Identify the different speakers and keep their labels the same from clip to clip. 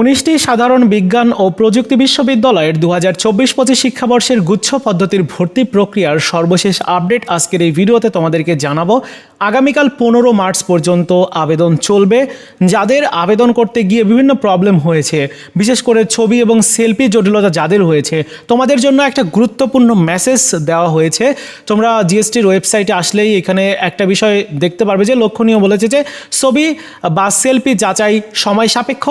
Speaker 1: উনিশটি সাধারণ বিজ্ঞান ও প্রযুক্তি বিশ্ববিদ্যালয়ের দু হাজার চব্বিশ পঁচিশ শিক্ষাবর্ষের গুচ্ছ পদ্ধতির ভর্তি প্রক্রিয়ার সর্বশেষ আপডেট আজকের এই ভিডিওতে তোমাদেরকে জানাব। আগামীকাল পনেরো মার্চ পর্যন্ত আবেদন চলবে। যাদের আবেদন করতে গিয়ে বিভিন্ন প্রবলেম হয়েছে, বিশেষ করে ছবি এবং সেলফি জটিলতা যাদের হয়েছে, তোমাদের জন্য একটা গুরুত্বপূর্ণ মেসেজ দেওয়া হয়েছে। তোমরা জিএসটির ওয়েবসাইটে আসলেই এখানে একটা বিষয় দেখতে পারবে যে লক্ষণীয় বলেছে যে, ছবি বা সেলফি যাচাই সময় সাপেক্ষ,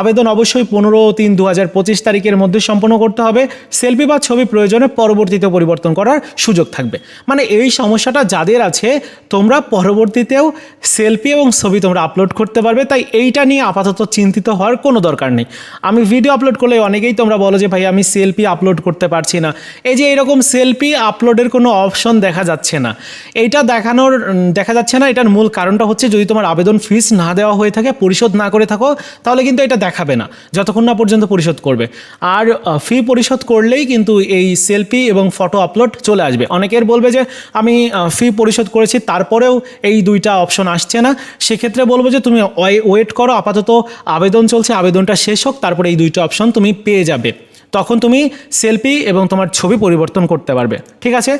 Speaker 1: আবেদন অবশ্যই পনেরো তিন দু হাজার পঁচিশ তারিখের মধ্যে সম্পন্ন করতে হবে। সেলফি বা ছবি প্রয়োজনে পরবর্তীতে পরিবর্তন করার সুযোগ থাকবে। মানে এই সমস্যাটা যাদের আছে, তোমরা পরবর্তীতেও সেলফি এবং ছবি তোমরা আপলোড করতে পারবে। তাই এইটা নিয়ে আপাতত চিন্তিত হওয়ার কোনো দরকার নেই। আমি ভিডিও আপলোড করলে অনেকেই তোমরা বলো যে, ভাই, আমি সেলফি আপলোড করতে পারছি না। এই যে এরকম সেলফি আপলোডের কোনো অপশন দেখা যাচ্ছে না। এইটা দেখানোর, দেখা যাচ্ছে না। এটার মূল কারণটা হচ্ছে যদি তোমার আবেদন ফিস না দেওয়া হয়ে থাকে, পরিশোধ না করে থাকো, তাহলে কিন্তু এটা দেখাবে না, যতক্ষণ না পর্যন্ত পরিশোধ করবে। আর ফি পরিশোধ করলেই কিন্তু এই সেলফি এবং ফটো আপলোড চলে আসবে। অনেকের বলবে যে, আমি ফি পরিশোধ করেছি, তারপরেও এই দুইটা অপশন আসছে না। সেক্ষেত্রে বলব যে, তুমি ওয়েট করো, আপাতত আবেদন চলছে, আবেদনটা শেষ হোক, তারপরে এই দুইটা অপশন তুমি পেয়ে যাবে। তখন তুমি সেলফি এবং তোমার ছবি পরিবর্তন করতে পারবে। ঠিক আছে?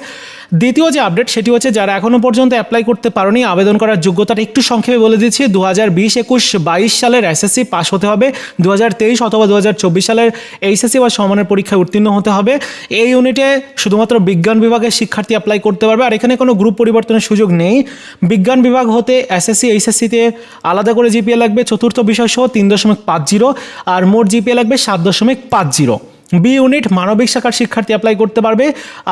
Speaker 1: দ্বিতীয় যে আপডেট সেটি হচ্ছে যারা এখনও পর্যন্ত অ্যাপ্লাই করতে পারোনি, আবেদন করার যোগ্যতাটা একটু সংক্ষেপে বলে দিচ্ছি। দু হাজার বিশ, একুশ, বাইশ সালের এসএসসি পাস হতে হবে। দু হাজার তেইশ অথবা দু হাজার চব্বিশ সালের এইচএসসি বা সমানের পরীক্ষায় উত্তীর্ণ হতে হবে। এই ইউনিটে শুধুমাত্র বিজ্ঞান বিভাগের শিক্ষার্থী অ্যাপ্লাই করতে পারবে। আর এখানে কোনো গ্রুপ পরিবর্তনের সুযোগ নেই। বিজ্ঞান বিভাগ হতে এসএসসি এইচএসসিতে আলাদা করে জিপিএ লাগবে। চতুর্থ বিষয় সহ তিন দশমিক পাঁচ জিরো। আর মোট জিপিএ লাগবে সাত দশমিক পাঁচ জিরো। বি ইউনিট মানবিক শাখার শিক্ষার্থী অ্যাপ্লাই করতে পারবে,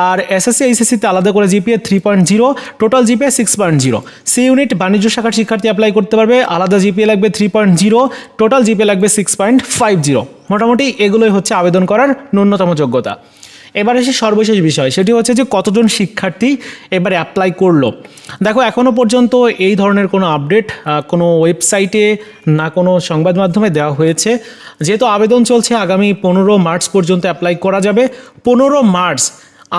Speaker 1: আর এসএসসি এইচএসসিতে আলাদা করে GPA three point zero total GPA six point zero C unit বাণিজ্য শাখার শিক্ষার্থী অ্যাপ্লাই করতে পারবে, আলাদা জিপিএ লাগবে three point zero total GPA লাগবে সিক্স পয়েন্ট ফাইভ জিরো মোটামুটি এগুলোই হচ্ছে আবেদন করার ন্যূনতম যোগ্যতা। এবার এসে সর্বশেষ বিষয়, সেটি হচ্ছে যে কতজন শিক্ষার্থী এবারে অ্যাপ্লাই করল। দেখো এখনও পর্যন্ত এই ধরনের কোনো আপডেট কোনো ওয়েবসাইটে না কোনো সংবাদ মাধ্যমে দেওয়া হয়েছে। যেহেতু আবেদন চলছে, আগামী পনেরো মার্চ পর্যন্ত অ্যাপ্লাই করা যাবে। পনেরো মার্চ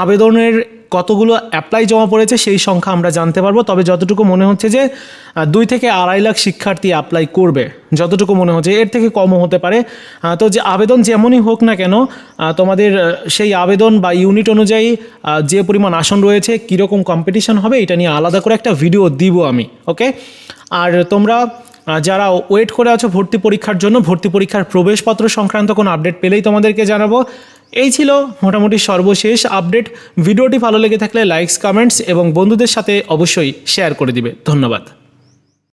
Speaker 1: আবেদনের কতগুলো অ্যাপ্লাই জমা পড়েছে সেই সংখ্যা আমরা জানতে পারব। তবে যতটুকু মনে হচ্ছে যে দুই থেকে আড়াই লাখ শিক্ষার্থী অ্যাপ্লাই করবে, যতটুকু মনে হচ্ছে। এর থেকে কমও হতে পারে। তো যে আবেদন যেমনই হোক না কেন তোমাদের সেই আবেদন বা ইউনিট অনুযায়ী যে পরিমাণ আসন রয়েছে, কীরকম কম্পিটিশন হবে, এটা নিয়ে আলাদা করে একটা ভিডিও দিব আমি ওকে আর তোমরা যারা ওয়েট করে আছো ভর্তি পরীক্ষার জন্য, ভর্তি পরীক্ষার প্রবেশপত্র সংক্রান্ত কোনো আপডেট পেলেই তোমাদেরকে জানাব। এই ছিল মোটামুটি সর্বশেষ আপডেট। ভিডিওটি ভালো লেগে থাকলে লাইকস কমেন্টস এবং বন্ধুদের সাথে অবশ্যই শেয়ার করে দিবে। ধন্যবাদ।